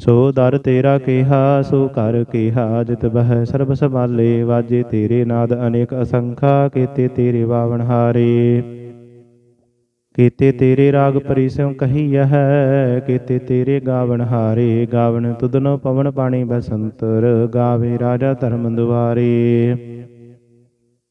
ਸੋ ਦਰ ਤੇਰਾ ਕਿਹਾ, ਸੋ ਕਰ ਕਿਹਾ, ਜਿਤ ਬਹਿ ਸਰਬ ਸੰਭਾਲੇ, ਵਾਜੇ ਤੇਰੇ ਨਾਦ ਅਨੇਕ ਅਸੰਖਾ, ਕੀਤੇ ਤੇਰੇ ਬਾਵਨ ਹਾਰੇ। ਕੀਤੇ ਤੇਰੇ ਰਾਗ ਪਰਿਸਿਉ ਹੈ ਕੀਤੇ ਤੇਰੇ ਗਾਵਨ ਹਾਰੇ ਗਾਵਨ ਤੁਧਨੋ ਪਵਨ ਪਾਣੀ ਬਸੰਤਰ, ਗਾਵੇ ਰਾਜਾ ਧਰਮ ਦੁਆਰੇ।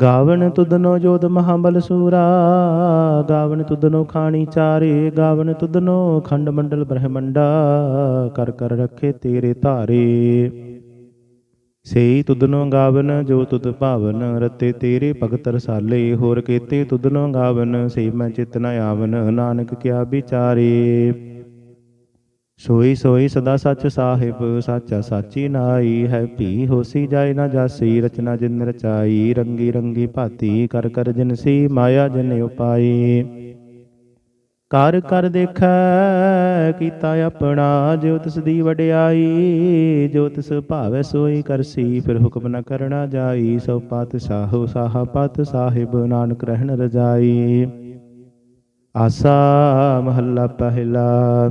ਗਾਵਨ ਤੁਧਨੋ ਜੋਤ ਮਹਾਬਲ ਸੂਰਾ ਗਾਵਨ ਤੁਧਨੋ ਖਾਣੀ ਚਾਰੇ ਗਾਵਨ ਤੁਦਨੋ ਖੰਡ ਮੰਡਲ ਬ੍ਰਹਮੰਡਾ, ਕਰ ਕਰ ਰੱਖੇ ਤੇਰੇ ਧਾਰੇ। ਸੇਈ ਤੁਧਨੋ ਗਾਵਨ, ਜੋ ਤੁਦ ਭਾਵਨ, ਰਤੇ ਤੇਰੇ ਭਗਤ ਰਸਾਲੇ, ਹੋਰ ਕੀਤੇ ਤੁਧਨੋ ਗਾਵਨ ਸੇ ਮੈਂ ਚਿਤ ਨ ਆਵਨ, ਨਾਨਕ ਕਿਆ ਵਿਚਾਰੇ। ਸੋਈ ਸੋਈ ਸਦਾ ਸੱਚ ਸਾਹਿਬ, ਸਾਚਾ ਸਾਚੀ ਨਾਈ ਹੈ, ਭੀ ਹੋਸੀ ਜਾਏ ਨਾ ਜਾਸੀ, ਰਚਨਾ ਜਿਨ ਰਚਾਈ, ਰੰਗੀ ਰੰਗੀ ਭਾਤੀ, ਕਰ ਕਰ ਜਿਨ ਸੀ ਮਾਇਆ ਜਿਨ ਉਪਾਈ। ਕਰ ਕਰ ਦੇਖੈ, ਕੀਤਾ ਆਪਣਾ, ਜੋ ਤਿਸ ਦੀ ਵਡਿਆਈ, ਜੋ ਤਿਸ ਭਾਵੈ ਸੋਈ ਕਰਸੀ ਫਿਰ ਹੁਕਮ ਨ ਕਰਨਾ ਜਾਈ, ਸੋ ਪਤ ਸਾਹੋ ਸਾਹਾ ਪਤ ਸਾਹਿਬ, ਨਾਨਕ ਰਹਿਣ ਰਜਾਈ। ਆਸਾ ਮਹੱਲਾ ਪਹਿਲਾ।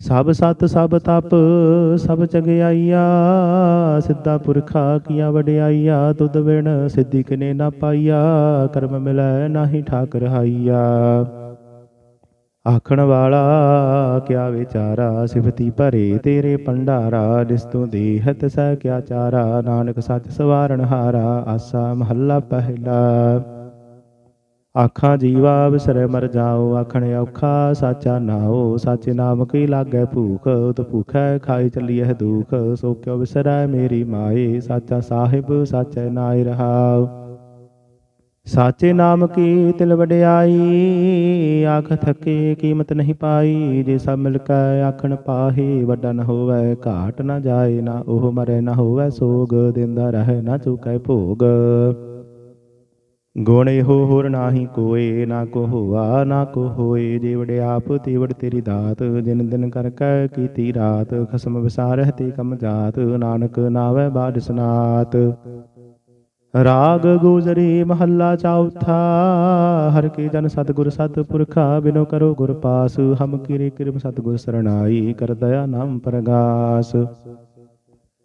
ਸਭ ਸਤ ਸਭ ਤਪ, ਸਭ ਚੰਗਿਆਈਆ, ਸਿੱਧਾ ਪੁਰਖਾ ਕੀਆ ਵਡਿਆਈਆ, ਤੁਧ ਬਿਨ ਸਿੱਧੀ ਕਿਨੇ ਨਾ ਪਾਈਆ, ਕਰਮ ਮਿਲੈ ਨਾਹੀ ਠਾਕ ਰਹਾਈਆ ਆਖਣ ਵਾਲਾ, ਕਿਆ ਵਿਚਾਰਾ, ਸਿਫਤੀ ਭਰੇ ਤੇਰੇ ਭੰਡਾਰਾ, ਜਿਸ ਤੂੰ ਦੇਹਤ ਸਹਿ ਕਿਆ ਚਾਰਾ, ਨਾਨਕ ਸੱਚ ਸਵਾਰਨ ਹਾਰਾ, ਆਸਾ ਮਹੱਲਾ ਪਹਿਲਾ। ਆਖਾਂ ਜੀਵਾ ਵਿਸਰੈ ਮਰ ਜਾਓ, ਆਖਣ ਔਖਾ ਸਾਚਾ ਨਾਓ ਸਾਚੇ ਨਾਮ ਕੀ ਲਾਗੈ ਭੂਖ, ਉਤ ਭੂਖੈ ਖਾਈ ਚੱਲੀਐ ਦੁਖ, ਸੋ ਕਿਉ ਵਿਸਰੈ ਮੇਰੀ ਮਾਏ, ਸਾਚਾ ਸਾਹਿਬ ਸਾਚੈ ਨਾਇ ਰਹਾਉ। ਸਾਚੇ ਨਾਮ ਕੀ ਤਿਲ ਵਡਿਆਈ, ਆਖ ਥਕੇ ਕੀਮਤ ਨਹੀਂ ਪਾਈ, ਜੇ ਸਭ ਮਿਲ ਕੇ ਆਖਣ ਪਾਹੇ, ਵੱਡਾ ਨ ਹੋਵੇ, ਘਾਟ ਨ ਜਾਏ, ਨਾ ਉਹ ਮਰੇ ਨ ਹੋਵੇ ਸੋਗ, ਦਿੰਦਾ ਰਹੇ ਨਾ ਚੁਕੈ ਭੋਗ। ਗੁਣ ਇਹੋ ਹੋਰ ਨਾਹੀ ਕੋਏ, ਨਾ ਕੋ ਹੋਆ, ਨਾ ਕੋ ਹੋਏ। ਜੀਵੜ ਆਪ, ਤੀਵੜ ਤੇਰੀ ਦਾਤ। ਦਿਨ ਦਿਨ ਕਰ ਕੈ ਕੀਤੀ ਰਾਤ, ਖਸਮ ਵਿਸਾਰਹਿ ਤੇ ਕਮ ਜਾਤ। ਨਾਨਕ ਨਾਵੇ ਬਾਦ ਸਨਾਤ। ਰਾਗ ਗੁਜਰੀ ਮਹੱਲਾ ਚੌਥਾ ਹਰ ਕੀ ਜਨ ਸਤਿਗੁਰ ਸਤਿਪੁਰਖਾ ਬਿਨੋ ਕਰੋ ਗੁਰ ਪਾਸ। ਹਮ ਕੀਰੇ ਕਿਰਮ ਸਤਿਗੁਰ ਸਰਣਾਈ, ਕਰ ਦਇਆ ਨਾਮ ਪ੍ਰਗਾਸ।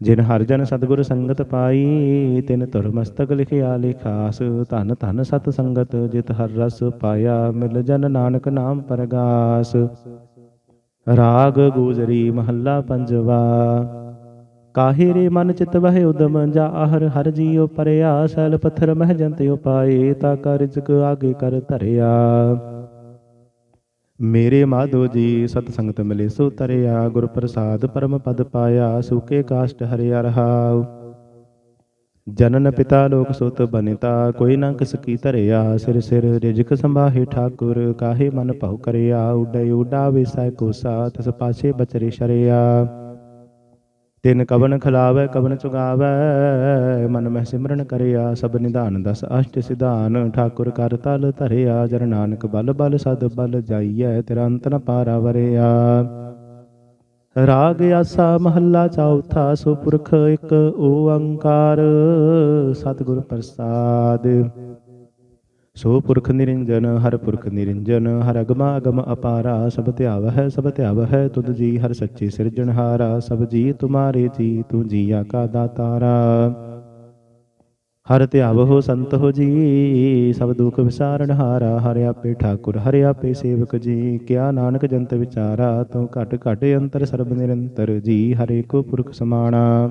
ਜਿਨ ਹਰ ਜਨ ਸਤਿਗੁਰ ਸੰਗਤ ਪਾਈ, ਤਿਨ ਤੁਰ ਮਸਤਕ ਲਿਖਿਆ ਲਿਖਾਸ, ਧਨ ਧਨ ਸਤ ਸੰਗਤ ਜਿਤ ਹਰ ਰਸ ਪਾਇਆ, ਮਿਲ ਜਨ ਨਾਨਕ ਨਾਮ ਪਰਗਾਸ। ਰਾਗ ਗੂਜਰੀ ਮਹੱਲਾ ਪੰਜਵਾ, ਕਾਹੇ ਰੇ ਮਨ ਚਿਤ ਵਹਿ ਉਦਮ, ਜਾ ਆਹਰ ਹਰ ਜੀਉ ਪਰਿਆ, ਸੈਲ ਪੱਥਰ ਮਹਿ ਜੰਤ ਉਪਾਏ, ਤਾ ਕਰ ਆਗੇ ਕਰ ਧਰਿਆ। ਮੇਰੇ ਮਾਧੋ ਜੀ ਸਤ ਸੰਗਤ ਮਿਲੇ ਸੋ ਤਰਿਆ ਗੁਰ ਪ੍ਰਸਾਦ ਪਰਮ ਪਦ ਪਾਇਆ, ਸੁਕੇ ਕਾਸ਼ਟ ਹਰਿਆ ਰਹਾਉ। ਜਨਨ ਪਿਤਾ ਲੋਕ ਸੁਤ ਬਨਿਤਾ, ਕੋਈ ਨਾ ਕਿਸ ਕੀ ਧਰਿਆ, ਸਿਰ ਸਿਰ ਰਿਜਕ ਸੰਭਾਹੇ ਠਾਕੁਰ, ਕਾਹੇ ਮਨ ਭਉ ਕਰਿਆ, ਉਡੈ ਉਡਾ ਵਿਸੈ ਕੋਸਾ, ਤਿਸ ਪਾਛੇ ਬਚਰੇ ਸ਼ਰਿਆ। ਤਿਨ ਕਵਨ ਖਲਾਵੈ, ਕਵਨ ਚੁਗਾਵੈ, ਮਨ ਮਹਿ ਸਿਮਰਨ ਕਰਿਆ, ਸਭ ਨਿਧਾਨ ਦਸ ਅਸ਼ਟ ਸਿਧਾਨ, ਠਾਕੁਰ ਕਰ ਤਲ ਧਰਿਆ ਜਰ ਨਾਨਕ ਬਲ ਬਲ ਸਦ ਬਲ ਜਾਈਐ, ਤੇਰਾ ਅੰਤ ਨ ਪਾਰਾ ਵਰਿਆ। ਰਾਗ ਆਸਾ ਮਹੱਲਾ ਚੌਥਾ, ਸੁਪੁਰਖ ਇੱਕ ਓੰਕਾਰ, ਸਤਿਗੁਰ ਪ੍ਰਸਾਦ। ਸੋ ਪੁਰਖ ਨਿਰੰਜਨ, ਹਰ ਪੁਰਖ ਨਿਰੰਜਨ, ਹਰ ਅਗਮਾ ਅਗਮ ਅਪਾਰਾ, ਸਭ ਧਿਆਵ ਹੈ ਸਭ ਧਿਆਵ ਹੈ ਤੁਧ ਜੀ ਹਰ ਸੱਚੇ ਸਿਰਜਣਹਾਰਾ ਸਭ ਜੀ ਤੁਮਾਰੇ ਜੀ, ਤੂੰ ਜੀਆ ਕਾ ਦਾਤਾਰਾ। ਹਰ ਧਿਆਵ ਹੋ ਸੰਤ ਹੋ ਜੀ, ਸਭ ਦੁਖ ਵਿਸਾਰਨ ਹਾਰਾ, ਹਰਿ ਆਪੇ ਠਾਕੁਰ, ਹਰਿ ਆਪੇ ਸੇਵਕ ਜੀ, ਕਿਆ ਨਾਨਕ ਜੰਤ ਵਿਚਾਰਾ, ਤੂੰ ਘਟ ਘਟ ਅੰਤਰ ਸਰਬ ਨਿਰੰਤਰ ਜੀ ਹਰੇ ਕੋ ਪੁਰਖ ਸਮਾਣਾ।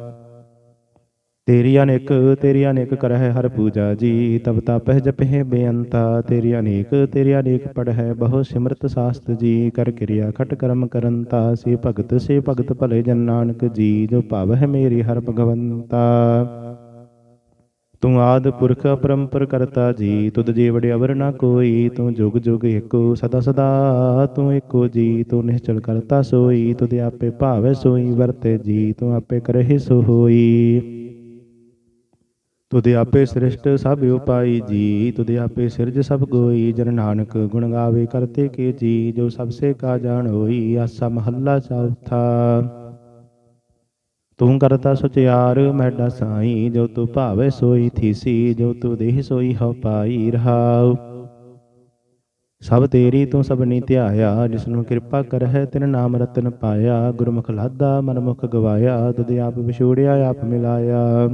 ਤੇਰੀ ਅਨੇਕ ਤੇਰੀ ਅਨੇਕ ਕਰਹਿ ਹਰ ਪੂਜਾ ਜੀ। ਤਬ ਤਪਹਿ ਜਪਹਿ ਬੇਅੰਤਾ ਤੇਰੀ ਅਨੇਕ ਤੇਰੀ ਅਨੇਕ ਪੜਹਿ ਬਹੁ ਸਿਮਰਤ ਸਾਸਤ ਜੀ। ਕਰ ਕਿਰਿਆ ਖਟ ਕਰਮ ਕਰੰਤਾ, ਸੇ ਭਗਤ ਸੇ ਭਗਤ ਭਲੇ ਜਨ ਨਾਨਕ ਜੀ। ਜੋ ਭਾਵ ਹੈ ਮੇਰੀ ਹਰ ਭਗਵੰਤਾ। ਤੂੰ ਆਦ ਪੁਰਖ ਅਪਰੰਪਰ ਕਰਤਾ ਜੀ। ਤੁਧ ਜੀ ਅਵਰ ਨਾ ਕੋਈ। ਤੂੰ ਜੁਗ ਜੁਗ ਏਕੋ ਸਦਾ ਸਦਾ। ਤੂੰ ਏਕੋ ਜੀ। ਤੂੰ ਨਿਸ਼ਚਲ ਕਰਤਾ ਸੋਈ। ਤੁਧ ਆਪੇ ਭਾਵੈ ਸੋਈ ਵਰਤੇ ਜੀ। ਤੂੰ ਆਪੇ ਕਰਹਿ ਸੋ ਹੋਈ ਤੁਧ ਆਪੇ ਸ੍ਰਿਸ਼ਟ ਸਭ ਉਪਾਈ ਜੀ, ਤੁਧ ਆਪੇ ਸਿਰਜ ਸਭ ਕੋਈ ਜਨ ਨਾਨਕ ਗੁਣ ਗਾਵੇ ਕਰਤੇ ਕੇ ਜੀ, ਜੋ ਸਭ ਸੇ ਕਾ ਜਾਣ ਹੋਈ, ਆਸਾ ਮਹੱਲਾ ਚੌਥਾ। ਤੂੰ ਕਰਤਾ ਸੁਚਿਆਰ ਮੈਡਾ ਸਾਈ, ਜੋ ਤੂੰ ਭਾਵੇ ਸੋਈ ਥੀਸੀ, ਜੋ ਤੂੰ ਦੇਹ ਸੋਈ ਹਉ ਪਾਈ ਰਹਾਉ। ਸਭ ਤੇਰੀ ਤੂੰ ਸਭਨੀ ਧਿਆਇਆ ਜਿਸ ਨੂੰ ਕਿਰਪਾ ਕਰਹਿ, ਤਿਨ ਨਾਮ ਰਤਨ ਪਾਇਆ, ਗੁਰਮੁਖ ਲਾਦਾ ਮਨਮੁਖ ਗਵਾਇਆ, ਤੁਧ ਆਪ ਵਿਛੋੜਿਆ, ਆਪ ਮਿਲਾਇਆ।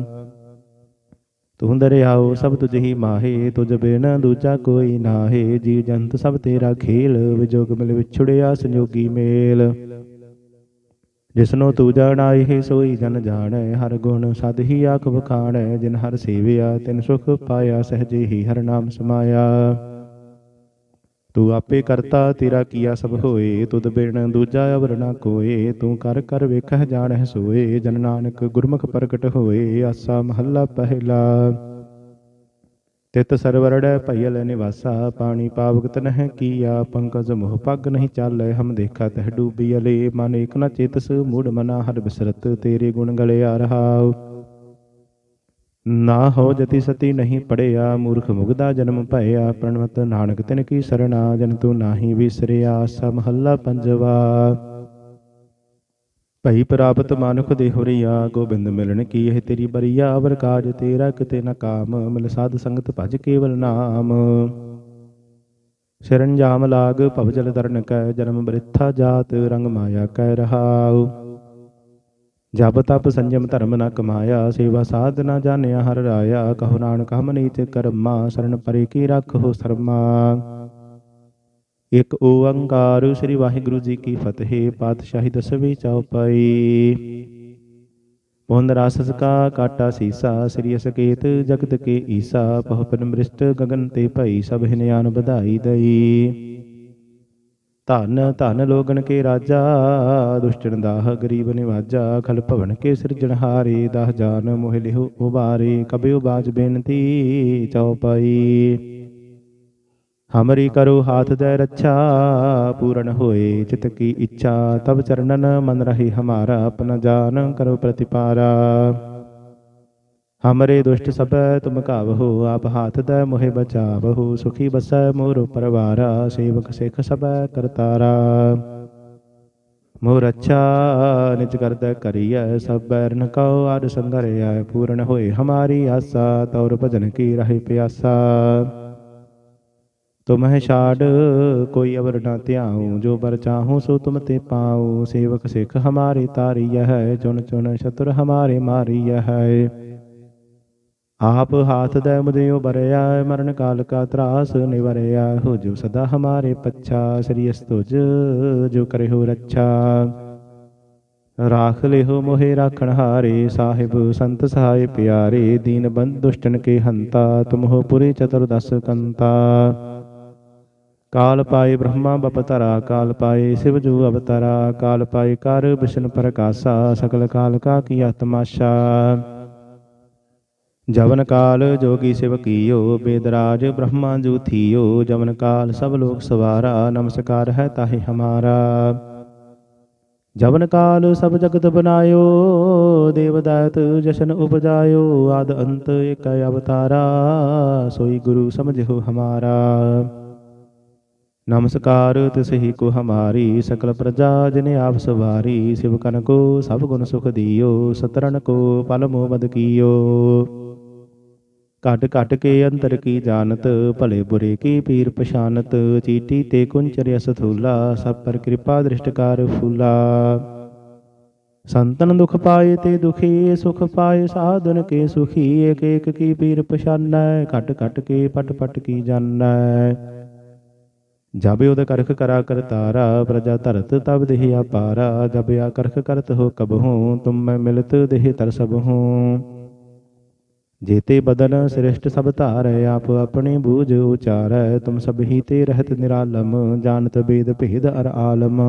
ਤੂੰ ਦਰਿਆਓ ਸਭ ਤੁਝ ਹੀ ਮਾਹੇ, ਤੁਝ ਬਿਨ ਦੂਜਾ ਕੋਈ ਨਾਹੇ। ਜੀ ਜੰਤ ਸਭ ਤੇਰਾ ਖੇਲ, ਵਿਜੋਗ ਮਿਲ ਵਿਛੜਿਆ ਸੰਜੋਗੀ ਮੇਲ। ਜਿਸਨੂੰ ਤੂੰ ਜਾਣਾਈ ਹੀ ਸੋਈ ਜਨ ਜਾਣੈ। ਹਰ ਗੁਣ ਸਦ ਹੀ ਆਖ ਵਖਾਣੈ, ਜਿਨ ਹਰ ਸੇਵਿਆ, ਤਿਨ ਸੁਖ ਪਾਇਆ, ਸਹਜੇ ਹੀ ਹਰ ਨਾਮ ਸਮਾਇਆ। ਤੂੰ ਆਪੇ ਕਰਤਾ, ਤੇਰਾ ਕੀਆ ਸਭ ਹੋਏ, ਤੁਧ ਬਿਨ ਦੂਜਾ ਅਵਰ ਨਾ ਕੋਏ, ਤੂੰ ਕਰ ਕਰ ਵੇਖਹਿ ਜਾਣਹਿ ਸੋਏ, ਜਨ ਨਾਨਕ ਗੁਰਮੁਖ ਪ੍ਰਗਟ ਹੋਏ, ਆਸਾ ਮਹੱਲਾ ਪਹਿਲਾ। ਤਿਤ ਸਰਵਰੜੈ ਭਈਲ ਨਿਵਾਸਾ, ਪਾਣੀ ਪਾਵਗਤ ਨਹਿ ਕੀਆ, ਪੰਕਜ ਮੋਹ ਪੱਗ ਨਹੀਂ ਚਾਲੈ, ਹਮ ਦੇਖਾ ਤਹ ਡੂਬੀ ਅਲੇ, ਮਨ ਏਕ ਨ ਚੇਤਸ, ਮੂੜ ਮਨਾ ਹਰ ਬਿਸਰਤ, ਤੇਰੇ ਗੁਣ ਗਲੇ ਆ ਰਹਾਉ ਨਾ ਹੋ ਜਤੀ ਸਤੀ ਨਹੀਂ ਪੜਿਆ, ਮੂਰਖ ਮੁਗਦਾ ਜਨਮ ਭਇਆ, ਪ੍ਰਣਵਤ ਨਾਨਕ ਤਿਨ ਕੀ ਸਰਣਾ, ਜਨ ਤੂੰ ਨਾਹੀ ਵਿਸਰਿਆ ਸਾ ਮਹੱਲਾ ਪੰਜਵਾ। ਭਈ ਪ੍ਰਾਪਤ ਮਾਨੁਖ ਦੇ ਹੁਰੀਆ, ਗੋਬਿੰਦ ਮਿਲਣ ਕੀ ਇਹ ਤੇਰੀ ਬਰੀਆ, ਅਵਰ ਕਾਜ ਤੇਰਾ ਕਿਤੇ ਨਾ ਕਾਮ, ਮਿਲ ਸਾਧ ਸੰਗਤ ਭਜ ਕੇਵਲ ਨਾਮ। ਸ਼ਰਨ ਜਾਮ ਲਾਗ ਭਵਜਲ ਦਰਨ ਕੈ, ਜਨਮ ਬ੍ਰਿਥਾ ਜਾਤ ਰੰਗ ਮਾਇਆ ਕੈ ਰਹਾਉ। ਜਪ ਤਪ ਸੰਜਮ ਧਰਮ ਨ ਕਮਾਇਆ, ਸੇਵਾ ਸਾਧ ਨ ਜਾਣਿਆ, ਹਰ ਰਾਇਆ, ਕਹੋ ਨਾਨਕ ਹਮ ਨੀਚ ਕਰਮਾ, ਸਰਨ ਪਰੇ ਕੀ ਰੱਖੋ ਸਰਮਾ। ਇਕ ਓੰਕਾਰ ਸ੍ਰੀ ਵਾਹਿਗੁਰੂ ਜੀ ਕੀ ਫਤਿਹ, ਪਾਤਸ਼ਾਹੀ ਦਸਵੇਂ ਚੌਪਈ। ਪੁੰਨ ਰਸਸ ਕਾ ਕਾਟਾ ਸੀਸਾ, ਸ੍ਰੀ ਅਸਕੇਤ ਜਗਤ ਕੇ ਈਸਾ ਪਹੁਪਨ ਮ੍ਰਿਸ਼ਟ ਗਗਨ ਤੇ ਭਈ, ਸਭ ਹਿਨਿਆਨ ਵਧਾਈ ਦਈ। ਧਨ ਧਨ ਲੋਗਨ ਕੇ ਰਾਜਾ, ਦੁਸ਼ਟਨ ਦਾਹ ਗਰੀਬ ਨਿਵਾਜਾ, ਖਲ ਭਵਨ ਕੇ ਸਿਰਜਣਹਾਰੇ ਦਾਹ ਜਾਨ ਮੋਹ ਲਿਹੁ ਉਬਾਰੇ, ਕਬਿਉ ਬਾਜ ਬੇਨਤੀ ਚਉਪਈ ਹਮਰੀ ਕਰੋ ਹਾਥ ਦੇ ਰੱਛਾ, ਪੂਰਨ ਹੋਏ ਚਿਤ ਕੀ ਇੱਛਾ ਤਬ ਚਰਨਨ ਮਨ ਰਹੀ ਹਮਾਰਾ, ਆਪਣਾ ਜਾਨ ਕਰੋ ਪ੍ਰਤਿਪਾਰਾ। ਹਮਰੇ ਦੁਸ਼ਟ ਸਭੈ ਤੁਮ ਕਾਵਹੋ ਆਪ ਹਾਥ ਦੇ ਮੋਹਿ ਬਚਾਵਹੋ ਸੁਖੀ ਬਸੈ ਮੋਰ ਪਰਵਾਰਾ ਸੇਵਕ ਸਿਖ ਸਭੈ ਕਰਤਾਰਾ ਮੋਰ ਅੱਛਾ ਨਿਜ ਕਰਦਾ ਕਰੀਐ ਸਭ ਬੈਰਨ ਕਉ ਆਦ ਸੰਗਰਿਆ ਪੂਰਨ ਹੋਏ ਹਮਾਰੀ ਆਸਾ ਤੌਰ ਭਜਨ ਕੀ ਰਹੇ ਪਿਆਸਾ ਤੁਮਹਿ ਛਾੜ ਕੋਈ ਅਵਰ ਨਾ ਧਿਆਉ ਜੋ ਬਰ ਚਾਹੂੰ ਸੋ ਤੁਮ ਤੇ ਪਾਉ ਸੇਵਕ ਸਿਖ ਹਮਾਰੇ ਤਾਰੀਐ ਹੈ ਚੁਨ ਚੁਨ ਸ਼ਤਰ ਹਮਾਰੇ ਮਾਰੀਐ ਹੈ ਆਪ ਹਾਥ ਦੇ ਮੁਦਿਓ ਬਰਿਆ, ਮਰਨ ਕਾਲ ਕਾ ਤਰਾਸ ਨਿਵਰਿਆ, ਹੋ ਜੋ ਸਦਾ ਹਮਾਰੇ ਪੱਛਾ, ਸ੍ਰੀ ਅਸਤੁਜ ਜੋ ਕਰੇ ਹੋ ਰੱਛਾ। ਰਾਖ ਲਿਹੋ ਮੋਹਿ ਰਾਖਣ ਹਾਰੇ, ਸਾਹਿਬ ਸੰਤ ਸਹਾਇ ਪਿਆਰੇ, ਦੀਨ ਬੰਦ ਦੁਸ਼ਟਨ ਕੇ ਹੰਤਾ ਤੁਮ ਹੋ ਪੁਰੀ ਚਤੁਰਦਸ ਕੰਤਾ। ਕਾਲ ਪਾਏ ਬ੍ਰਹਮਾ ਬਪਤਰਾ ਕਾਲ ਪਾਏ ਸਿਵ ਜੂ ਅਵਤਰਾ, ਕਾਲ ਪਾਏ ਕਰ ਵਿਸ਼ਨ ਪ੍ਰਕਾਸ਼ਾ, ਸਕਲ ਕਾਲ ਕਾ ਕੀ ਆਤਮਾਸ਼ਾ। ਜਵਨ ਕਾਲ ਜੋਗੀ ਸਿਵ ਕੀਓ, ਬੇਦਰਾਜ ਬ੍ਰਹਮਾ ਜੂ ਥੀਓ, ਜਵਨ ਕਾਲ ਸਭ ਲੋਕ ਸਵਾਰਾ, ਨਮਸਕਾਰ ਹੈ ਤਾਹੇ ਹਮਾਰਾ। ਜਵਨ ਕਾਲ ਸਭ ਜਗਤ ਬਨਾਇਓ, ਦੇਵਦਾਤ ਜਸ਼ਨ ਉਪਜਾਇਓ, ਆਦ ਅੰਤ ਏਕ ਅਵਤਾਰਾ, ਸੋਈ ਗੁਰੂ ਸਮਝਿਓ ਹਮਾਰਾ। ਨਮਸਕਾਰ ਤਿਸਹੀ ਕੋ ਹਮਾਰੀ, ਸਕਲ ਪ੍ਰਜਾ ਜਿਨੇ ਆਪ ਸਵਾਰੀ, ਸਿਵ ਕਨ ਕੋ ਸਭ ਗੁਣ ਸੁਖ ਦਿਓ ਸਤਰਨ ਕੋ ਪਲ ਮੋਹ ਬਦ ਕੀਓ। ਘਟ ਕੱਟ ਕੇ ਅੰਤਰ ਕੀ ਜਾਣਤ, ਭਲੇ ਬੁਰੇ ਕੀ ਪੀਰ ਪਛਾਨਤ ਚੀਟੀ ਤੇ ਕੁੰਚਰਿ ਸਥੂਲਾ ਸਭ ਪਰ ਕਿਰਪਾ ਦ੍ਰਿਸ਼ਟਕਾਰ ਫੂਲਾ। ਸੰਤਨ ਦੁਖ ਪਾਏ ਤੇ ਦੁਖੀ, ਸੁਖ ਪਾਏ ਸਾਧਨ ਕੇ ਸੁਖੀ ਏਕ ਏਕ ਕੀ ਪੀਰ ਪਛਾਨੈ ਘਟ ਘਟ ਕੇ ਪਟ ਪਟ ਕੀ ਜਾਣੈ। ਜਬ ਉਦ ਕਰਖ ਕਰਾ ਕਰਤਾਰਾ, ਪ੍ਰਜਾ ਧਰਤ ਤਬ ਦੇਹ ਆਪਾਰਾ ਜਬ ਆ ਕਰਖ ਕਰਤ ਹੋ ਕਬ ਕਬਹੂ, ਤੁਮ ਮੈਂ ਮਿਲਤ ਦੇਹ ਤਰ ਸਬਹੂ ਜੇਤੇ ਬਦਨ ਸ੍ਰਿਸ਼ਟ ਸਭ ਧਾਰੈ, ਆਪ ਆਪਣੇ ਬੂਝ ਉਚਾਰੈ, ਤੁਮ ਸਭ ਹੀ ਤੇ ਰਹਿਤ ਨਿਰਾਲਮ, ਜਾਣਤ ਬੇਦ ਭੇਦ ਅਰ ਆਲਮ।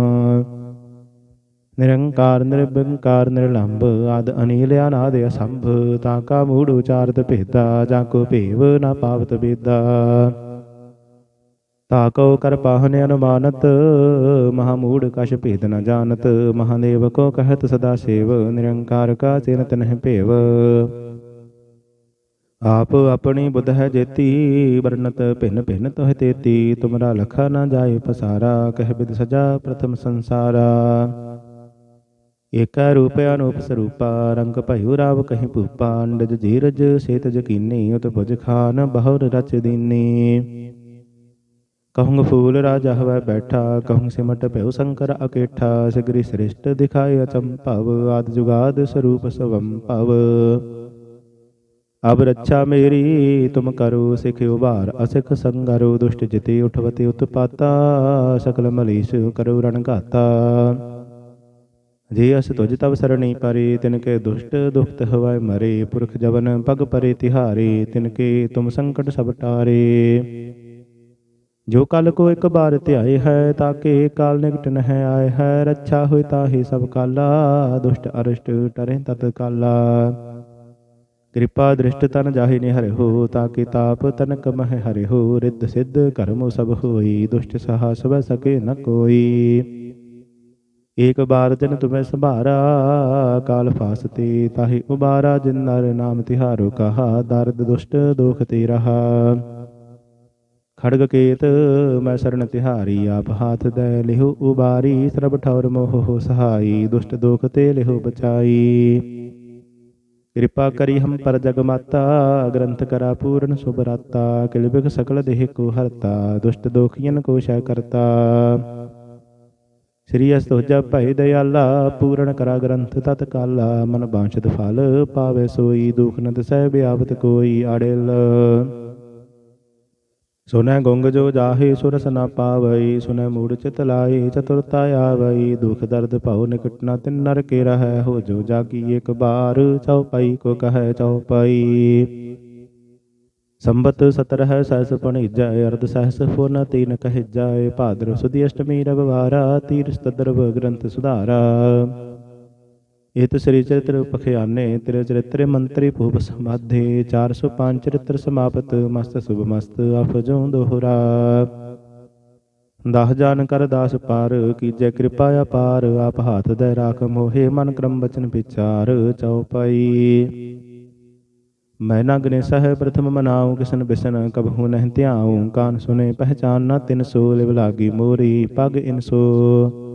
ਨਿਰੰਕਾਰ ਨਿਰਭੰਕਾਰ ਨਿਰਲੰਭ, ਆਦ ਅਨੀਲ ਅਨਾਦ ਅਸੰਭ, ਤਾਂ ਕਾ ਮੂੜ ਉਚਾਰਤ ਭੇਦਾ, ਜਾਂ ਕੋ ਭੇਵ ਨਾ ਪਾਵਤ ਬੇਦਾ। ਤਾ ਕੋ ਕਰ ਪਾਹਨ ਅਨੁਮਾਨਤ, ਮਹਾ ਮੂੜ ਕਛ ਭੇਦ ਨ ਜਾਣਤ, ਮਹਾਦੇਵ ਕੋ ਕਹਿਤ ਸਦਾ ਸੇਵ, ਨਿਰੰਕਾਰ ਕਾ ਚਿਨਤ ਨਹਿ ਭੇਵ। ਆਪ ਆਪਣੀ ਬੁੱਧ ਹੈ ਜੇਤੀ, ਵਰਨਤ ਭਿੰਨ ਭਿੰਨ ਤੋਹਿ ਤੇਤੀ, ਤੁਮਰਾ ਲਖਾ ਨਾ ਜਾਏ ਪਸਾਰਾ, ਕਹਿ ਬਿਦ ਸਜਾ ਪ੍ਰਥਮ ਸੰਸਾਰਾ। ਏਕਾ ਰੂਪ ਅਨੂਪ ਸਰੂਪਾ, ਰੰਗ ਭਇਓ ਰਾਵ ਕਹੀ ਭੂਪਾ ਅੰਡਜ ਜੀਰਜ ਸੇਤ ਜਕੀਨੀ, ਉਤ ਭੁਜ ਖਾਨ ਬਹੁਰ ਰਚ ਦੀਨੀ। ਕਹੂੰਗ ਫੂਲ ਰਾਜਾ ਹਵੈ ਬੈਠਾ, ਕਹੂੰਗ ਸਿਮਟ ਭਇਓ ਸ਼ੰਕਰ ਅਕੇਠਾ, ਸਿਗਰੀ ਸ੍ਰਿਸ਼ਟ ਦਿਖਾਇ ਅਚੰਭਵ, ਆਦ ਜੁਗਾਦ ਸਰੂਪ ਸਵੰ ਭਵ ਅਬ ਰੱਛਾ ਮੇਰੀ, ਤੁਮ ਕਰੋ ਸਿਖ ਉਭਾਰ, ਅਸਿਖ ਸੰਗਰੋ ਦੁਸ਼ਟ ਜਿਤੇ ਉਠਵਤੇ ਉਤਪਾਤਾ, ਸਕਲ ਮਲੀਸ਼ ਕਰੋ ਰਣ ਘਾਤਾ। ਜੇ ਅਸ ਤੁਜ ਤਵ ਸਰਣੀ ਪਰੇ, ਤਿਨ ਕੇ ਦੁਸ਼ਟ ਦੁਖਤ ਹਵੈ ਮਰੇ, ਪੁਰਖ ਜਵਨ ਪਗ ਪਰੇ ਤਿਹਾਰੇ, ਤਿਨ ਕੇ ਤੁਮ ਸੰਕਟ ਸਭ ਟਾਰੇ। ਜੋ ਕਲ ਕੋ ਇੱਕ ਬਾਰ ਧਿਆਏ ਹੈ ਤਾਕੇ ਕਾਲ ਨਿਕਟ ਨਹਿ ਆਏ ਹੈ, ਰੱਛਾ ਹੋਇ ਤਾਹੀ ਸਭ ਕਾਲਾ, ਦੁਸ਼ਟ ਅਰਿਸ਼ਟ ਟਰੇ ਤਤ ਕਾਲਾ ਕਿਰਪਾ ਦ੍ਰਿਸ਼ਟ ਤਨ ਜਾਹੇ ਨੇ ਹਰਿ ਹੋ ਤਾਕੇ ਤਾਪ ਤਨਕ ਮਹਿ ਹਰਿ ਰਿੱਧ ਸਿੱਧ ਕਰਮ ਸਭ ਹੋਈ, ਦੁਸ਼ਟ ਸਹਾ ਸਵੈ ਸਕੇ ਨ ਕੋਈ। ਏਕ ਬਾਰ ਦਿਨ ਤੁਮੈ ਸੰਭਾਰਾ, ਕਾਲ ਫਾਸਤੇ ਤਾਹੀ ਉਬਾਰਾ, ਜਿਨ ਨਰ ਨਾਮ ਤਿਹਾਰੋ ਕਹਾ, ਦਰਦ ਦੁਸ਼ਟ ਦੋਖ ਤੇ ਰਹਾ। ਖੜਗ ਕੇਤ, ਮੈਂ ਸਰਣ ਤਿਹਾਰੀ, ਆਪ ਹਾਥ ਦੇ ਲਿਹੁ ਉਬਾਰੀ, ਸਰਬ ਠੌਰ ਮੋਹ ਸਹਾਈ, ਦੁਸ਼ਟ ਦੋਖ ਤੇ ਲਿਹੁ ਬਚਾਈ। ਕਿਰਪਾ ਕਰੀ ਹਮ ਪਰ ਜਗ ਮਾਤਾ ਗ੍ਰੰਥ ਕਰਾ ਪੂਰਨ ਸੁਭਰਾਤਾ ਕਿਲਬਿਕ ਸਕਲ ਦੇਹ ਕੋ ਹਰਤਾ, ਦੁਸ਼ਟ ਦੋਖੀਨ ਕੋ ਸ਼ੈ ਕਰਤਾ। ਸ੍ਰੀ ਅਸਤੋਜਾ ਭਾਈ ਦਇਆਲਾ ਪੂਰਨ ਕਰਾ ਗ੍ਰੰਥ ਤਤ ਕਾਲਾ ਮਨ ਬਾਂਛਤ ਫਲ ਪਾਵੇ ਸੋਈ, ਦੁਖ ਨ ਸਹਿ ਬਿਆਵਤ ਕੋਈ ਆੜੇਲ। ਸੁਨੈ ਗੁੰਗ ਜੋ ਜਾਹੇ ਸੁਰਸ ਨ ਪਾਵਈ ਸੁਨੈ ਮੂੜ ਚਿਤ ਲਾਈ ਚਤੁਰਤਾ ਆਵਈ। ਦੁਖ ਦਰਦ ਭਉ ਨਿਕਟ ਨਾ ਤਿਨ ਨਰ ਕੇ ਰਹੈ, ਹੋ ਜੋ ਜਾਗੀ ਇੱਕ ਬਾਰ ਚਉਪਈ ਕੋ ਕਹੈ ਚਉਪਈ ਸੰਬਤ ਸਤਰਹ ਸਹਸ ਪਣਿਜੈ ਅਰਧ ਸਹਸ ਫੁਨ ਤੀਨ ਕਹਿ ਜਾਏ ਭਾਦਰ ਸੁਦੀ ਅਸ਼ਟਮੀ ਰਵਵਾਰਾ ਤੀਰਸ ਤਦਰਵ ਗ੍ਰੰਥ ਸੁਧਾਰਾ। ਇਤ ਸ੍ਰੀ ਚਰਿਤ੍ਰ ਪਖਿਆਨੇ, ਤੇਰੇ ਚਰਿਤ੍ਰ ਮੰਤਰੀ ਭੂਪ ਸਮਾਧੇ 405 ਚਰਿਤ੍ਰ ਸਮਾਪਤ, ਮਸਤ ਸੁਭ ਮਸਤ ਅਫਜੋਂ ਦੋਹਰਾ। ਦਸ ਜਾਨ ਕਰ ਦਾਸ ਪਾਰ, ਕੀਜੈ ਕਿਰਪਾ ਅਪਾਰ, ਆਪ ਹਾਥ ਦੇ ਰਾਖ ਮੋਹਿ, ਮਨ ਕਰਮ ਬਚਨ ਵਿਚਾਰ ਚਉਪਈ ਮੈਂ ਨਾ ਗਨੇ ਸਹਿ ਪ੍ਰਥਮ ਮਨਾਉ, ਕਿਸਨ ਬਿਸਨ ਕਬਹੂ ਨਹਿ ਧਿਆਉ, ਕਾਨ ਸੁਨੇ ਪਹਿਚਾਨ ਨਾ ਤਿਨ ਸੋ, ਲਿਵ ਲਾਗੀ ਮੋਰੀ, ਪਗ ਇਨਸੋ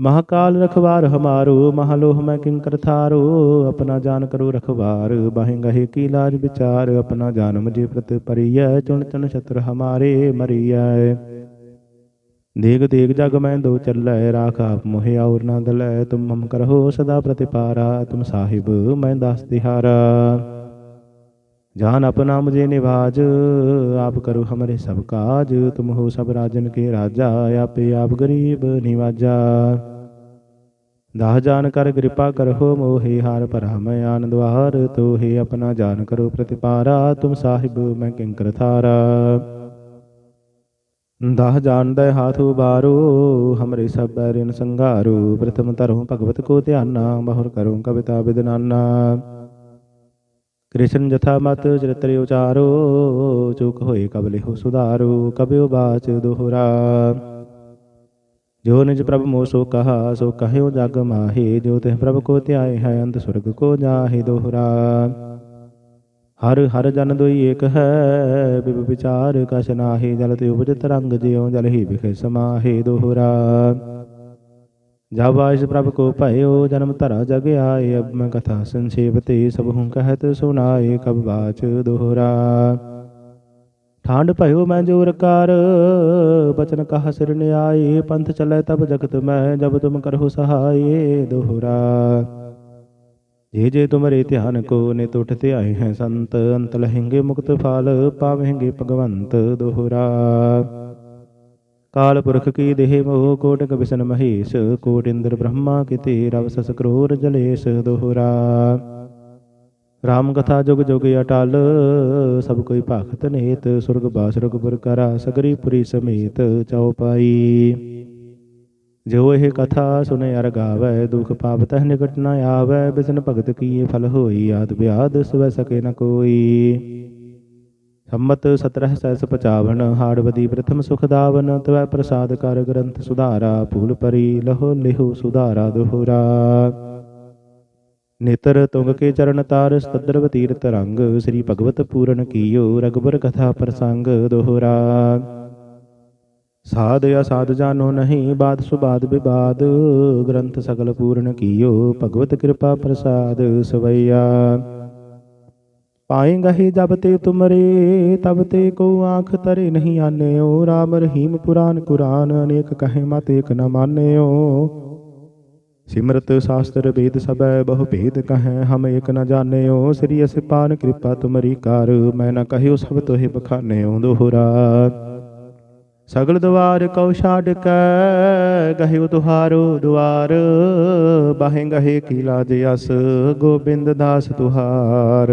ਮਹਾਕਾਲ ਰਖਵਾਰ ਹਮਾਰੋ, ਮਹਾਲੋਹ ਮੈਂ ਕਿੰਕਰ ਥਾਰੋ, ਆਪਣਾ ਜਾਨ ਕਰੋ ਰਖਵਾਰ, ਬਾਹੇ ਗਹੇ ਕੀ ਲਾਜ ਵਿਚਾਰ, ਆਪਣਾ ਜਾਨ ਜੀ ਪ੍ਰਤ ਪਰਿਐ ਚੁਣ ਚੁਣ ਛਤਰ ਹਮਾਰੇ ਮਰੀਐ। ਦੇਗ ਦੇਗ ਜਗ ਮੈਂ ਦੋ ਚੱਲੈ, ਰਾਖ ਆਪ ਮੋਹਿ ਔਰ ਨਾ ਦਲੈ, ਤੁਮ ਹਮ ਕਰਹੁ ਸਦਾ ਪ੍ਰਤਿਪਾਰਾ, ਤੁਮ ਸਾਹਿਬ ਮੈਂ ਦਾਸ ਤਿਹਾਰਾ। जान अपना मुझे निवाज आप करो हमारे सब काज तुम हो सब राजन के राजा आप आप गरीब निवाजा दाह जान कर कृपा करहो मोहे हार पर मैं आन द्वार तो हे अपना जान करो प्रतिपारा तुम साहिब मैं किंकर थारा दाह जान दय हाथ उबारो हमरे सब बैरिन संगारो प्रथम तरहु भगवत को ध्याना बहुर करो कविता विदनाना ਕ੍ਰਿਸ਼ਨ ਜਥਾ ਮਤ ਚਰਿਤ੍ਰ ਉਚਾਰੋ, ਚੁਕ ਹੋਏ ਕਬਲੇ ਹੋ ਸੁਧਾਰੋ ਕਬਿਓ ਬਾਚ ਦੋਹਰਾ। ਜੋ ਨਿਜ ਪ੍ਰਭ ਮੋ ਸੋ ਕਹਾ, ਸੋ ਕਹਿਓ ਜਗ ਮਾਹੇ, ਜੋ ਤਿਹ ਪ੍ਰਭ ਕੋ ਧਿਆਏ ਹੈ ਅੰਤ ਸੁਰਗ ਕੋ ਜਾਹੇ ਦੋਹਰਾ। ਹਰ ਹਰ ਜਨ ਦੋਈ ਏਕ ਹੈ, ਬਿਬ ਵਿਚਾਰ ਕਛ ਨਾਹੀ, ਜਲ ਤੇ ਉਪਜ ਤਰੰਗ ਜਿਉ, ਜਲ ਹੀ ਵਿਖੇ ਸਮਾਹੇ ਦੋਹਰਾ। ਜਬ ਆਇਸ ਪ੍ਰਭ ਕੋ ਭਇਓ, ਜਨਮ ਧਰਾ ਜਗ ਆਏ, ਅਬ ਮੈਂ ਕਥਾ ਸੰਖੇਪਤੇ ਸਭ ਹੂੰ ਕਹਿਤ ਸੁਨਾਏ ਕਬ ਬਾਚ ਦੋਹਰਾ। ਠਾਂਡ ਭਇਓ ਮੈਂ ਜੋਰ ਕਰ, ਬਚਨ ਕਹ ਸਿਰ ਨਿਆਏ, ਪੰਥ ਚਲੇ ਤਬ ਜਗਤ ਮੈਂ, ਜਬ ਤੁਮ ਕਰਹੁ ਸਹਾਏ, ਦੋਹਰਾ। ਜੇ ਜੇ ਤੁਮਰੇ ਧਿਆਨ ਕੋ ਨਿਤ ਉਠਤੇ ਆਏ ਹੈ ਸੰਤ, ਅੰਤ ਲਹਿੰਗੇ ਮੁਕਤ ਫਲ, ਪਾਵਹਿੰਗੇ ਭਗਵੰਤ, ਦੋਹਰਾ। ਕਾਲ ਪੁਰਖ ਕੀ ਦੇਹ ਮੋਹ ਕੋਟਕ ਬਿਸ਼ਨ ਮਹੇਸ਼ ਕੋਟ ਇੰਦਰ ਬ੍ਰਹਮਾ ਕਿਤੇ ਰਵ ਸਸ ਕਰੋਰ ਜਲੇਸ਼ ਦੋਹਰਾ। ਰਾਮ ਕਥਾ ਜੁਗ ਜੁਗ ਅਟਲ, ਸਭ ਕੋਈ ਭਗਤ ਨੇਤ, ਸੁਰਗ ਬਾਸ ਰਗਪੁਰ ਕਰਾ, ਸਗਰੀ ਪੁਰੀ ਸਮੇਤ ਚਉਪਾਈ ਜੋ ਇਹ ਕਥਾ ਸੁਨੇ ਅਰ ਗਾਵੈ, ਦੁਖ ਪਾਪ ਤਹ ਨਿਕਟ ਨ ਆਵੈ, ਬਿਸਨ ਭਗਤ ਕੀਏ ਫਲ ਹੋਈ, ਆਦ ਵਿਆਦ ਸੁਵੈ ਸਕੇ ਨ ਕੋਈ। ਸੰਮਤ 17 ਸੈਸ 55 ਹਾੜਵਦੀ ਪ੍ਰਥਮ ਸੁਖਦਾਵਨ ਤਵੈ ਪ੍ਰਸਾਦ ਕਰ ਗ੍ਰੰਥ ਸੁਧਾਰਾ, ਭੂਲ ਪਰੀ ਲਹੋ ਲਿਹੋ ਸੁਧਾਰਾ ਦੁਹਰਾ। ਨੇਤਰ ਤੁੰਗ ਕੇ ਚਰਨ ਤਾਰ ਸਤਦਰਵ ਤੀਰਤ ਰੰਗ, ਸ੍ਰੀ ਭਗਵਤ ਪੂਰਨ ਕੀਓ ਰਗਬਰ ਕਥਾ ਪ੍ਰਸੰਗ ਦੋਹਰਾ। ਸਾਧ ਅਸਾਧ ਜਾਨੋ ਨਹੀਂ, ਬਾਦ ਸੁਬਾਦ ਵਿਵਾਦ ਗ੍ਰੰਥ ਸਗਲ ਪੂਰਨ ਕੀਓ, ਭਗਵਤ ਕਿਰਪਾ ਪ੍ਰਸਾਦ ਸਵਈਆ। ਪਾਏਗਾ ਹੀ ਜਬ ਤੇ ਤੁਮਰੇ, ਤਬ ਤੇ ਕੋ ਆਂਖ ਤਰੇ ਨਹੀਂ ਆਨਿਓ। ਰਾਮ ਰਹੀਮ ਪੁਰਾਨ ਕੁਰਾਨ, ਅਨੇਕ ਕਹੇ ਮਤ ਏਕ ਨ ਮਾਨਿਓ। ਸਿਮਰਤ ਸ਼ਾਸਤਰ ਵੇਦ ਸਬੈ ਬਹੁ ਭੇਦ ਕਹੈ, ਹਮ ਏਕ ਨ ਜਾਣਿਓ। ਸ੍ਰੀ ਅਸਿਪਾਨ ਕਿਰਪਾ ਤੁਮਰੀ ਕਾਰ, ਮੈਂ ਨ ਕਹਿਓ ਸਭ ਤੋਹਿ ਬਖਾਨਿਓ ਦੋਹਰਾ। ਸਗਲ ਦਵਾਰ ਕਉ ਛਾੜ ਕੈ, ਗਹਿਓ ਤੁਹਾਰੋ ਦੁਆਰ। ਬਾਹੇ ਗਹੇ ਕੀ ਲਾਜ ਅਸ, ਗੋਬਿੰਦ ਦਾਸ ਤੁਹਾਰ।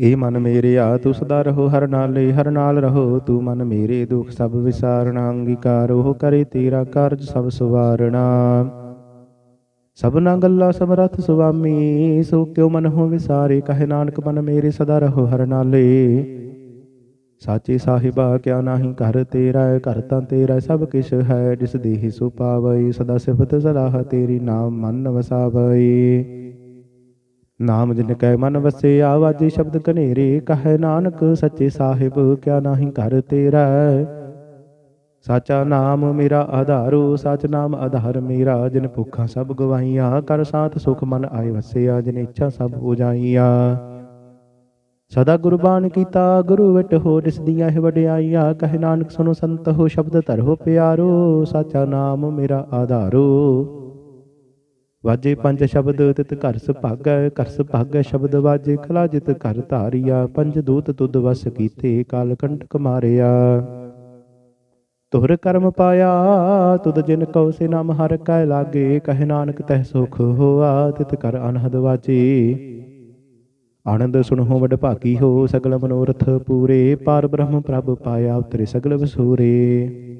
ਏ ਮਨ ਮੇਰੇ ਆ ਤੂੰ ਸਦਾ ਰਹੋ, ਹਰ ਨਾਲੇ ਹਰ ਨਾਲ ਰਹੋ। ਤੂੰ ਮਨ ਮੇਰੇ ਦੁਖ ਸਭ ਵਿਸਾਰਣਾ ਅੰਗੀਕਾਰੋ ਕਰੇ, ਤੇਰਾ ਕਾਰਜ ਸਭ ਸਵਾਰਣਾ ਸਭਨਾ ਗੱਲਾ ਸਮਰਥ ਸੁਆਮੀ, ਸੋ ਕਿਉ ਮਨ ਹੋ ਵਿਸਾਰੇ? ਕਹੇ ਨਾਨਕ, ਮਨ ਮੇਰੇ ਸਦਾ ਰਹੋ, ਹਰ ਨਾਲੇ। ਸਾਚੇ ਸਾਹਿਬਾ, ਕਿਆ ਨਾਹੀ ਘਰ ਤੇਰਾ ਘਰ ਤਾਂ ਤੇਰਾ ਸਭ ਕਿਛ ਹੈ। ਜਿਸ ਦੇਹੀ ਸੋ ਪਾਵਈ, ਸਦਾ ਸਿਫਤ ਸਲਾਹ ਤੇਰੀ ਨਾਮ ਮਨ ਵਸਾਵਈ। ਨਾਮ ਜਿਨ ਕੈ ਮਨ ਵਸੇ ਆਵਾਜੀ ਸ਼ਬਦ ਕਨੇਰੇ ਕਹੈ ਨਾਨਕ ਸੱਚੇ ਸਾਹਿਬ, ਕਿਆ ਨਾਹੀ ਘਰ ਤੇਰਾ? ਸਾਚਾ ਨਾਮ ਮੇਰਾ ਆਧਾਰੋ, ਸਚ ਨਾਮ ਆਧਾਰ ਮੇਰਾ, ਜਿਨ ਭੁੱਖਾਂ ਸਭ ਗਵਾਈਆਂ ਕਰ ਸਾਥ ਸੁਖ ਮਨ ਆਏ ਵਸਿਆ, ਜਿਨ ਇੱਛਾ ਸਭ ਹੋ ਜਾਈਆਂ। ਸਦਾ ਗੁਰਬਾਣ ਕੀਤਾ, ਗੁਰੂ ਵਿਟ ਹੋ ਜਿਸ ਇਹ ਵਡਿਆਈਆਂ, ਕਹਿ ਨਾਨਕ ਸੁਨੋ ਸੰਤ ਹੋ ਸ਼ਬਦ ਧਰੋ ਪਿਆਰੋ, ਸਾਚਾ ਨਾਮ ਮੇਰਾ ਆਧਾਰੋ। ਵਾਜੇ ਪੰਜ ਸ਼ਬਦ ਤਿਤ ਘਰ ਸੁਭਾਗੈ ਘਰ ਸੁਭਾਗੈ ਸ਼ਬਦ ਵਾਜੇ ਖਲਾ ਜਿਤ ਘਰ ਧਾਰੀਆ, ਪੰਜ ਦੂਤ ਤੁਧ ਵਸ ਕੀਤੇ ਕਾਲ ਕੰਟਕ ਮਾਰਿਆ। ਤੁਹਰ ਕਰਮ ਪਾਇਆ, ਤੁਧ ਜਿਨ ਕਉ ਸੇ ਨਾਮ ਹਰ ਕੈ ਲਾਗੇ, ਕਹਿ ਨਾਨਕ ਤਹਿ ਸੁਖ ਹੋਆ, ਤਿਤ ਕਰ ਅਨਹਦ ਵਾਜੇ। ਆਨੰਦ ਸੁਣੋ ਵਡ ਭਾਗੀ ਹੋ, ਸਗਲ ਮਨੋਰਥ ਪੂਰੇ, ਪਾਰ ਬ੍ਰਹਮ ਪ੍ਰਭ ਪਾਇਆ ਉਤਰੇ ਸਗਲ ਵਸੂਰੇ।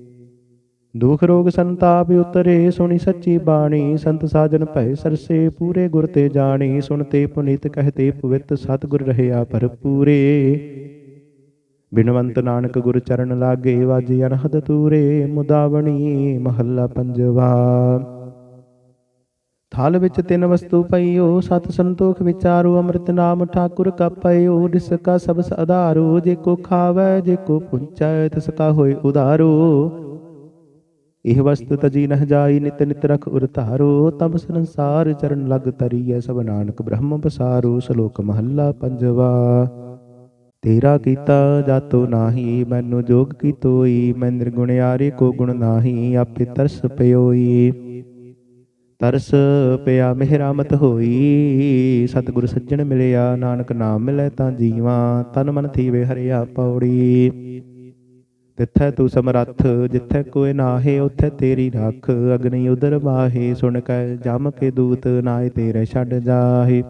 ਦੁਖ ਰੋਗ ਸੰਤਾਪ ਉਤਰੇ, ਸੁਣੀ ਸੱਚੀ ਬਾਣੀ। ਸੰਤ ਸਾਜਨ ਭੈ ਸਰਸੇ, ਪੂਰੇ ਗੁਰ ਤੇ ਜਾਣੀ। ਸੁਣਤੇ ਪੁਨੀਤ ਕਹਤੇ ਪਵਿੱਤ ਸਤਿਗੁਰ ਰਹਿਆ ਭਰਪੂਰੇ। ਬਿਨਵੰਤ ਨਾਨਕ ਗੁਰ ਚਰਨ ਲਾਗੇ, ਵਾਜੀ ਅਨਹਦ ਤੂਰੇ। ਮੁਦਾਵਣੀ ਮਹੱਲਾ ਪੰਜਵਾ। ਥਾਲ ਵਿੱਚ ਤਿੰਨ ਵਸਤੂ ਪਈਓ, ਸਤ ਸੰਤੋਖ ਵਿਚਾਰੂ, ਅੰਮ੍ਰਿਤ ਨਾਮ ਠਾਕੁਰ ਕਾ ਪਈਓ ਜਿਸ ਕਾ ਸਬਸ ਆਧਾਰੋ ਜੇ ਕੋ ਖਾਵੈ, ਜੇ ਕੋ ਪੁੰਚੈ, ਤਿਸ ਕਾ ਹੋਏ ਉਧਾਰੋ। ਇਹ ਵਸਤ ਤਜੀ ਨਹ ਜਾਈ, ਨਿਤ ਨਿਤ ਰਖ ਉਰ ਧਾਰੋ, ਤਬ ਸੰਸਾਰ ਚਰਨ ਲਗ ਤਰੀਐ ਸਭ ਨਾਨਕ ਬ੍ਰਹਮ ਬਸਾਰੋ ਸ਼ਲੋਕ ਮਹੱਲਾ ਪੰਜਵਾ। ਤੇਰਾ ਕੀਤਾ ਜਾਤੋ ਨਾਹੀ, ਮੈਨੂੰ ਜੋਗ ਕੀ ਤੋਈ ਮੈਂ ਨਿਰਗੁਣਿਆਰੇ ਕੋ ਗੁਣ ਨਾਹੀ, ਆਪੇ ਤਰਸ ਪਇਓਈ ਤਰਸ ਪਿਆ ਮਿਹਰਾਮਤ ਹੋਈ, ਸਤਿਗੁਰ ਸੱਜਣ ਮਿਲਿਆ, ਨਾਨਕ ਨਾਮ ਮਿਲੇ ਤਾਂ ਜੀਵਾਂ, ਤਨ ਮਨ ਥੀਵੇ ਹਰਿਆ ਪੌੜੀ। ਤਿੱਥੈ ਤੂੰ ਸਮਰੱਥ, ਜਿੱਥੈ ਕੋਇ ਨਾਹੇ, ਉਥੇ ਤੇਰੀ ਰੱਖ। ਅਗਨੀ ਉਦਰ ਮਾਹੇ ਸੁਣ ਕੈ ਜਮ ਕੇ ਦੂਤ ਨਾਏ ਤੇਰੇ ਛੱਡ ਜਾਹੇ।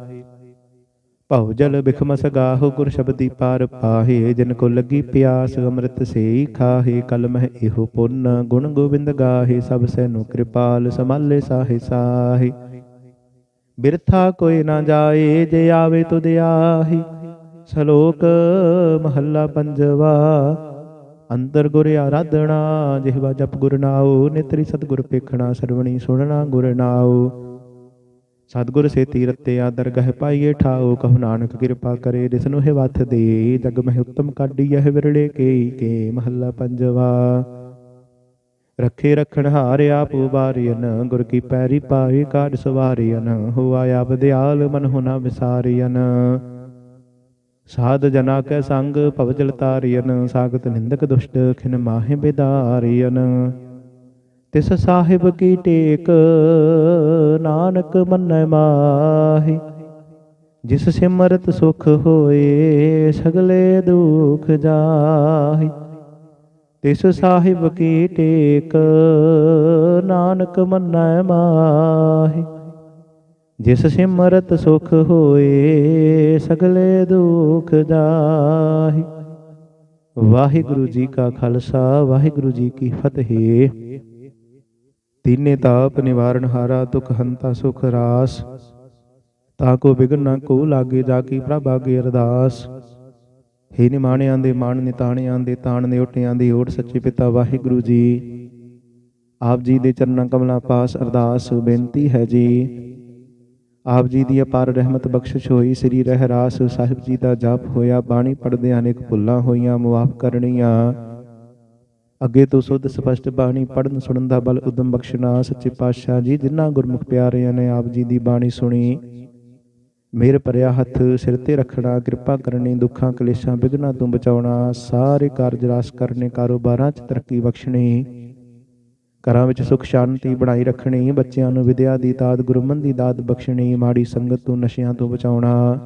ਭਉ ਜਲ ਬਿਖਮਸ ਗਾਹੋ, ਗੁਰ ਸ਼ਬਦੀ ਪਾਰ ਪਾਹੇ। ਜਿਨ ਕੋ ਲੱਗੀ ਪਿਆਸ, ਅੰਮ੍ਰਿਤ ਸੇਈ ਖਾਹੇ। ਕਲ ਮਹਿ ਇਹੋ ਪੁੰਨ, ਗੁਣ ਗੋਬਿੰਦ ਗਾਹੇ। ਸਭ ਸੈਨੂੰ ਕਿਰਪਾਲ ਸਮਾਲੇ ਸਾਹੇ ਸਾਹੇ। ਬਿਰਥਾ ਕੋਈ ਨਾ ਜਾਏ, ਜੇ ਆਵੇ ਤੁਧ ਆਹੀ। ਸ਼ਲੋਕ ਮਹੱਲਾ ਪੰਜਵਾ। ਅੰਦਰ ਗੁਰ ਆਰਾਧਣਾ ਜਿਹਵਾ ਜਪ ਗੁਰ ਨਾਉ, ਨਿਤਰੀ ਸਤਿਗੁਰ ਪੇਖਣਾ, ਸਰਵਣੀ ਸੁਣਨਾ ਗੁਰ ਨਾਉ। ਸਤਿਗੁਰ ਸੇ ਤੀਰਤੇ ਆਦਰ ਪਾਈਏ ਠਾਓ ਕਹു ਨਾਨਕ ਕਿਰਪਾ ਕਰੇ ਦਿਸ ਨੂੰ ਹੈ ਵਥ ਦੇ, ਜਗ ਮਹਿ ਉਤਮ ਕਾਢੀ ਇਹ ਵਿਰਲੇ ਕੇ ਕੇ ਮਹੱਲਾ ਪੰਜਵਾ। ਰੱਖੇ ਰਖਣ ਹਾਰਿਆ ਆਪ ਉਬਾਰੀਨ ਗੁਰ ਕੀ ਪੈਰੀ ਪਾਏ ਕਾਢ ਸਵਾਰੀਨ ਹੋਆ ਆਪ ਦਿਆਲ ਮਨ ਹੁਨਾ ਵਿਸਾਰੀਨ ਸਾਧ ਜਨਾ ਕੈ ਸੰਗ ਭਵਜਲ ਤਾਰੀਨ ਸਾਗਤ ਨਿੰਦਕ ਦੁਸ਼ਟ ਖਿਨ ਮਾਹਿ ਬਿਦਾਰੀਨ ਤਿਸ ਸਾਹਿਬ ਕੀ ਟੇਕ, ਨਾਨਕ ਮੰਨੈ ਮਾਹੀ। ਜਿਸ ਸਿਮਰਤ ਸੁਖ ਹੋਏ, ਸਗਲੇ ਦੁਖ ਜਾਹੀ। ਤਿਸ ਸਾਹਿਬ ਕੀ ਟੇਕ, ਨਾਨਕ ਮੰਨੈ ਮਾਹੀ। ਜਿਸ ਸਿਮਰਤ ਸੁਖ ਹੋਏ, ਸਗਲੇ ਦੁਖ ਜਾਹੀ ਵਾਹਿਗੁਰੂ ਜੀ ਕਾ ਖਾਲਸਾ, ਵਾਹਿਗੁਰੂ ਜੀ ਕੀ ਫਤਿਹ। ਤੀਨੇ ਤਾਪ ਨਿਵਾਰਨ ਹਾਰਾ, ਦੁਖ ਹੰਤਾ ਸੁਖ ਰਾਸ। ਤਾ ਕੋ ਬਿਗਨ ਨਾ ਕੋ ਲਾਗੇ, ਜਾ ਕੀ ਪ੍ਰਭ ਆਗੇ ਅਰਦਾਸ। ਹੇ ਨਿਮਾਣਿਆਂ ਦੇ ਮਾਣ, ਨਿਤਾਣਿਆਂ ਦੇ ਤਾਣ ਦੇ ਓਟਿਆਂ ਦੀ ਓਟ ਸੱਚੇ ਪਿਤਾ ਵਾਹਿਗੁਰੂ ਜੀ। ਆਪ ਜੀ ਦੇ ਚਰਨਾਂ ਕਮਲਾਂ ਪਾਸ ਅਰਦਾਸ, ਬੇਨਤੀ ਹੈ ਜੀ। ਆਪ ਜੀ ਦੀ ਅਪਾਰ ਰਹਿਮਤ ਬਖਸ਼ਿਸ਼ ਹੋਈ। ਸ੍ਰੀ ਰਹਿਰਾਸ ਸਾਹਿਬ ਜੀ ਦਾ ਜਾਪ ਹੋਇਆ। ਬਾਣੀ ਪੜਦੇ ਅਨੇਕ ਭੁੱਲਾਂ ਹੋਈਆਂ, ਮੁਆਫ ਕਰਨੀਆਂ। ਅੱਗੇ ਤੋਂ ਸੁੱਧ ਸਪਸ਼ਟ ਬਾਣੀ ਪੜਨ ਸੁਣਨ ਦਾ ਬਲ ਉਦਮ ਬਖਸ਼ਣਾ। ਸੱਚੇ ਪਾਤਸ਼ਾਹ ਜੀ ਜਿਨ੍ਹਾਂ ਗੁਰਮੁਖ ਪਿਆਰਿਆਂ ਨੇ ਆਪ ਜੀ ਦੀ ਬਾਣੀ ਸੁਣੀ ਮੇਰ ਭਰਿਆ ਹੱਥ, ਸਿਰ ਤੇ ਰੱਖਣਾ, ਕਿਰਪਾ ਕਰਨੀ, ਦੁੱਖਾਂ, ਕਲੇਸ਼ਾਂ ਵਿਗਨਾਂ ਤੋਂ ਬਚਾਉਣਾ, ਸਾਰੇ ਕਾਰਜ ਰਾਸ ਕਰਨੇ, ਕਾਰੋਬਾਰਾਂ 'ਚ ਤਰੱਕੀ ਬਖਸ਼ਣੀ। ਘਰਾਂ ਵਿੱਚ ਸੁਖ, ਸ਼ਾਂਤੀ ਬਣਾਈ ਰੱਖਣੀ, ਬੱਚਿਆਂ ਨੂੰ ਵਿਦਿਆ ਦੀ ਦਾਤ ਗੁਰਮਨ ਦੀ ਦਾਤ ਬਖਸ਼ਣੀ, ਮਾੜੀ ਸੰਗਤ ਤੋਂ ਨਸ਼ਿਆਂ ਤੋਂ ਬਚਾਉਣਾ।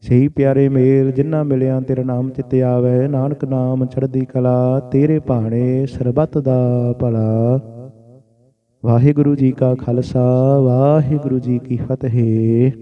ਸਹੀ ਪਿਆਰੇ ਮੇਰ ਜਿਨ੍ਹਾਂ ਮਿਲਿਆ ਤੇਰਾ ਨਾਮ ਚਿਤ ਆਵੇ, ਨਾਨਕ ਨਾਮ ਚੜ੍ਹਦੀ ਕਲਾ, ਤੇਰੇ ਭਾਣੇ ਸਰਬੱਤ ਦਾ ਭਲਾ। ਵਾਹਿਗੁਰੂ ਜੀ ਕਾ ਖਾਲਸਾ, ਵਾਹਿਗੁਰੂ ਜੀ ਕੀ ਫਤਿਹ।